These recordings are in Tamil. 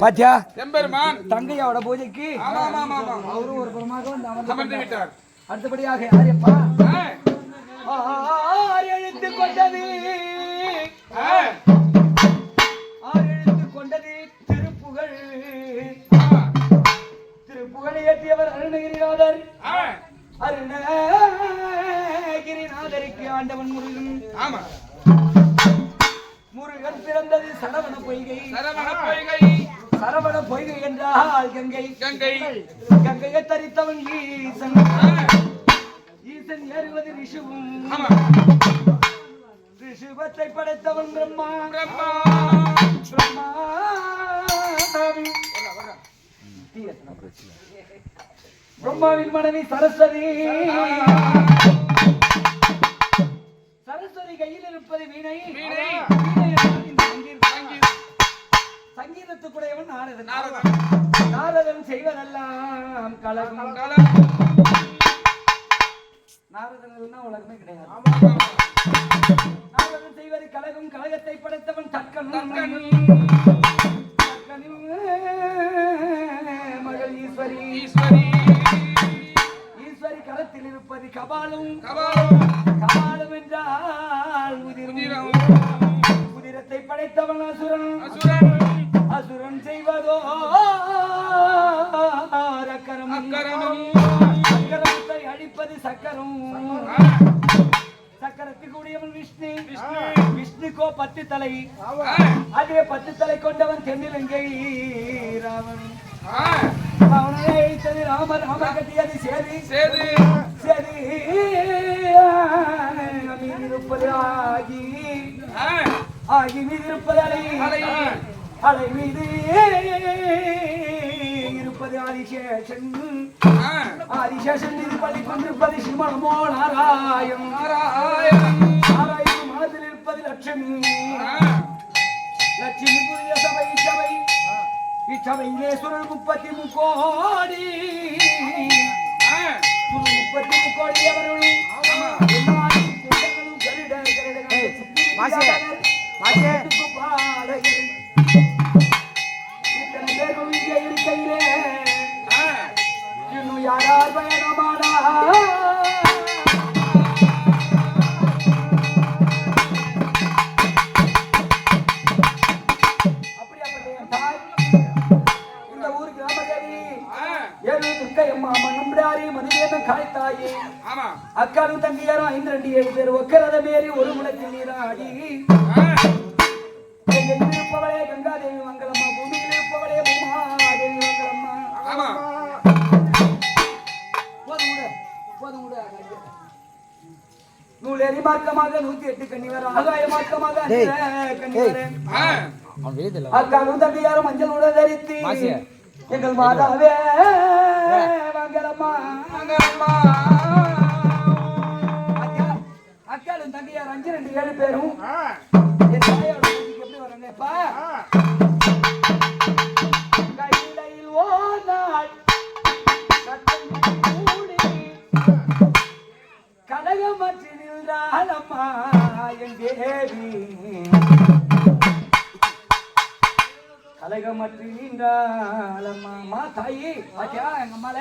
பாத்தியா? எம்பெருமான். தங்கையோட பூஜைக்கு அவரும் ஒரு புறமாக வந்து அமர்ந்து. விட்டார். அடுத்தபடியாக யாரையப்பா ஆ, ஆர் எழுத்து கொண்டது. ஆ, ஆர் எழுத்து கொண்டது திருப்புகழ். திருப்புகழ் இயற்றியவர் அருணகிரிநாதர். அருணகிரிநாதருக்கு ஆண்டவன் முருகன். ஆமா. முருகன் பிறந்தது சரவண பொய்கை. சரவண பொய்கை. சரவண பொய்கை என்றால் கங்கை. கங்கை. கங்கையை தரித்தவன் ஈசன். ஈசன் ஏறுவது ரிஷுவும். ரிஷுவத்தை படைத்தவன் பிரம்மா. பிரம்மா. பிரம்மா பிரம்மாவின் மனைவி சரஸ்வதி. சரஸ்வதி கையில் இருப்பது வீணை. வீணை. சங்கீதத்துக்குடையவன் நாரதன் நாரதன். செய்வதெல்லாம் கலகம் கலம். நாரதன் உலகமே கிடையாது. நாரதன் செய்வது கலகம் கலகத்தை படைத்தவன் தக்கன். தக்கனின் மகள் ஈஸ்வரி ஈஸ்வரி ஈஸ்வரி கரத்தில் இருப்பது கபாலும் கபாலம். கபாலம் என்றால் உதிரம். உதிரத்தை படைத்தவன் அசுரன் அசுரன் சக்கரத்துக்கு உடையவன் விஷ்ணு. விஷ்ணு. விஷ்ணுக்கோ பத்து தலை. அதே பத்து தலை கொண்டவன் தென்னிலங்கை ராமன். ஆ, அவனை அழித்தது ராமர் ராமர் கட்டியது சேது. சேதி. மீதிருப்பது ஆகி ஆகி. மீதிருப்பது அலை. அலை. அலை மீது. இருப்பது ஆதிசேஷன். ஆதிசேஷன் மீது பள்ளி கொண்டிருப்பது சிவனமோ நாராயண். நாராயணன். நாராயணன் மனதில் இருப்பது லட்சுமி. லட்சுமி புரிய சபை சபை. இச்சபையிலே சுரல் முப்பத்தி முக்கோடி. முப்பத்தி முக்கோடி அவர்களும். எல்லாரும் கருட கருடகள் மாசே, அக்காலும் தங்கியாரும் ஐந்து ரெண்டு ஏழு பேர் ஒக்கரத மேரி ஒரு முளத்தில் நீராடி. இருப்பவளே கங்காதேவி மங்களம்மா பூமியில் இருப்பவளே பூமாதேவி மங்களம்மா. மார்க்கமாக நூத்தி எட்டு கண்ணி வர ஆகாய மார்க்கமாக கண்ணி டேய். வர ஆ, அவன் வெளியதில்ல அக்காலும் தம்பியாரும் மஞ்சள் உட தரித்து. எங்கள் மாதாவே மங்களம்மா மங்களம்மா. அக்கா அக்காலும் தம்பியார் அஞ்சு ரெண்டு ஏழு பேரும் நின்றாளம்மா என் தேவி? கலகமற்றி நின்றாளம்மா அம்மா தாயி பாத்தியா எங்க அம்மால?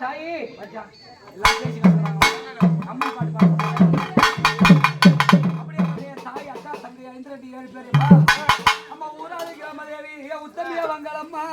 தாயி வச்சா எல்லாம் பேசி அம்மன் பாட்டு பாடுவாங்க. அப்படியே அப்படியே தாய் அக்கா தம்பி ஐந்திரட்டி ஏழு பேர். அம்மா ஊராளி கிராமதேவி உத்தமியா வங்கலம்மா.